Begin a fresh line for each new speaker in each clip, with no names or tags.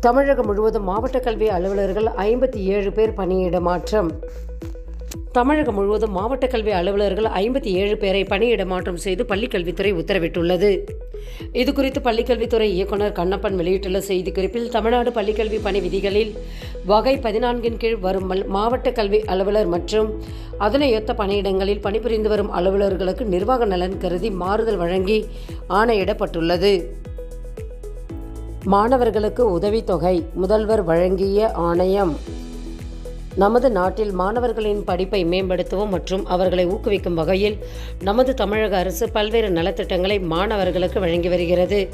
தமிழகம் முழுவதும் மாவட்ட கல்வி அலுவலர்கள் ஐம்பத்தி ஏழு பேர் பணியிட மாற்றம். தமிழகம் முழுவதும் மாவட்ட கல்வி அலுவலர்கள் ஐம்பத்தி ஏழு பேரை பணியிட மாற்றம் செய்து பள்ளிக்கல்வித்துறை உத்தரவிட்டுள்ளது. இது குறித்து பள்ளிக்கல்வித்துறை இயக்குனர் கண்ணப்பன் வெளியிட்டுள்ள செய்திக்குறிப்பில் தமிழ்நாடு பள்ளிக்கல்வி பணி விதிகளில் வகை பதினான்கின் கீழ் வரும் மாவட்ட கல்வி அலுவலர் மற்றும் அதனையொத்த பணியிடங்களில் பணிபுரிந்து வரும் அலுவலர்களுக்கு நிர்வாக நலன் கருதி மாறுதல் வழங்கி ஆணையிடப்பட்டுள்ளது. மாணவர்களுக்கு உதவித்தொகை முதல்வர் வழங்கிய ஆணையம். நமது நாட்டில் மாணவர்களின் படிப்பை மேம்படுத்தவும் மற்றும் அவர்களை ஊக்குவிக்கும் வகையில் நமது தமிழக அரசு பல்வேறு நலத்திட்டங்களை மாணவர்களுக்கு வழங்கி வருகிறது.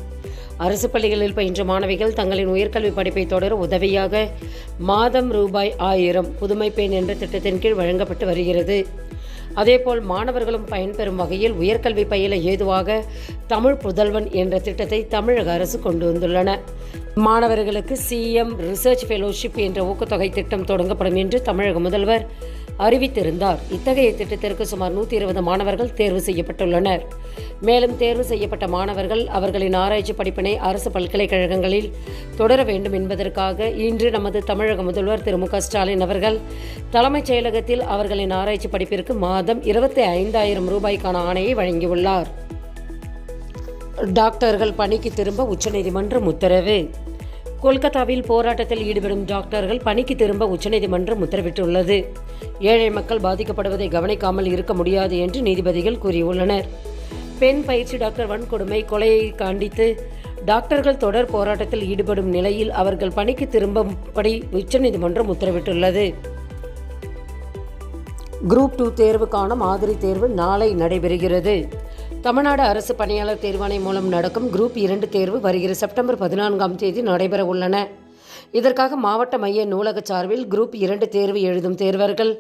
அரசு பள்ளிகளில் பயின்ற மாணவிகள் தங்களின் உயர்கல்வி படிப்பை தொடர உதவியாக மாதம் ரூபாய் ஆயிரம் புதுமை பெண் என்ற திட்டத்தின் கீழ் வழங்கப்பட்டு வருகிறது. அதேபோல் மாணவர்களும் பயன்பெறும் வகையில் உயர்கல்வி பயில ஏதுவாக தமிழ் புதல்வன் என்ற திட்டத்தை தமிழக அரசு கொண்டு வந்துள்ளன. மாணவர்களுக்கு சிஎம் ரிசர்ச் ஃபெலோஷிப் என்ற ஊக்கத்தொகை திட்டம் தொடங்கப்படும் என்று தமிழக முதல்வர் அறிவித்திருந்தார். இத்தகைய திட்டத்திற்கு சுமார் நூற்றி இருபது மாணவர்கள் தேர்வு செய்யப்பட்டுள்ளனர். மேலும் தேர்வு செய்யப்பட்ட மாணவர்கள் அவர்களின் ஆராய்ச்சி படிப்பினை அரசு பல்கலைக்கழகங்களில் தொடர வேண்டும் என்பதற்காக இன்று நமது தமிழக முதல்வர் திரு மு க ஸ்டாலின் அவர்கள் தலைமைச் செயலகத்தில் அவர்களின் ஆராய்ச்சி படிப்பிற்கு மாதம் இருபத்தி ஐந்தாயிரம் ரூபாய்க்கான ஆணையை வழங்கியுள்ளார். டாக்டர்கள் பணிக்கு திரும்ப உச்சநீதிமன்றம் உத்தரவு. கொல்கத்தாவில் போராட்டத்தில் ஈடுபடும் டாக்டர்கள் பணிக்கு திரும்ப உச்சநீதிமன்றம் உத்தரவிட்டுள்ளது. ஏழை மக்கள் பாதிக்கப்படுவதை கவனிக்காமல் இருக்க முடியாது என்று நீதிபதிகள் கூறியுள்ளனர். பெண் பயிற்சி டாக்டர் வன்கொடுமை கொலையை கண்டித்து டாக்டர்கள் தொடர் போராட்டத்தில் ஈடுபடும் நிலையில் அவர்கள் பணிக்கு திரும்பும்படி உச்சநீதிமன்றம் உத்தரவிட்டுள்ளது. குரூப் டூ தேர்வுக்கான மாதிரி தேர்வு நாளை நடைபெறுகிறது. தமிழ்நாடு அரசு பணியாளர் தேர்வாணையம் மூலம் நடக்கும் குரூப் இரண்டு தேர்வு வருகிற செப்டம்பர் பதினான்காம் தேதி நடைபெற உள்ளன. இதற்காக மாவட்ட மைய நூலக சார்பில் குரூப் இரண்டு தேர்வு எழுதும் தேர்வர்கள்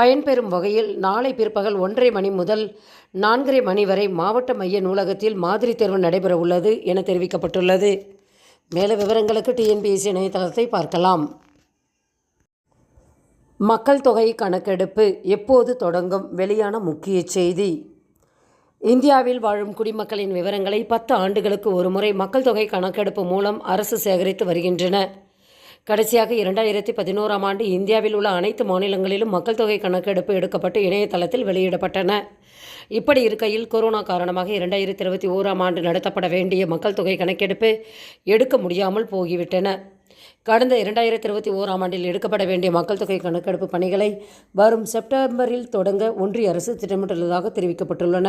பயன்பெறும் வகையில் நாளை பிற்பகல் ஒன்றரை மணி முதல் நான்கரை மணி வரை மாவட்ட மைய நூலகத்தில் மாதிரி தேர்வு நடைபெற உள்ளது என தெரிவிக்கப்பட்டுள்ளது. மேல விவரங்களுக்கு டிஎன்பிஎஸ்சி இணையதளத்தை பார்க்கலாம். மக்கள் தொகை கணக்கெடுப்பு எப்போது தொடங்கும்? வெளியான முக்கிய செய்தி. இந்தியாவில் வாழும் குடிமக்களின் விவரங்களை பத்து ஆண்டுகளுக்கு ஒருமுறை மக்கள் தொகை கணக்கெடுப்பு மூலம் அரசு சேகரித்து வருகின்றன. கடைசியாக இரண்டாயிரத்தி பதினோராம் ஆண்டு இந்தியாவில் உள்ள அனைத்து மாநிலங்களிலும் மக்கள் தொகை கணக்கெடுப்பு எடுக்கப்பட்டு இணையதளத்தில் வெளியிடப்பட்டன. இப்படி இருக்கையில் கொரோனா காரணமாக இரண்டாயிரத்தி இருபத்தி ஓராம் ஆண்டு நடத்தப்பட வேண்டிய மக்கள் தொகை கணக்கெடுப்பு எடுக்க முடியாமல் போகிவிட்டன. கடந்த இரண்டாயிரத்தி இருபத்தி ஓராம் ஆண்டில் எடுக்கப்பட வேண்டிய மக்கள் தொகை கணக்கெடுப்பு பணிகளை வரும் செப்டம்பரில் தொடங்க ஒன்றிய அரசு திட்டமிட்டுள்ளதாக தெரிவிக்கப்பட்டுள்ளன.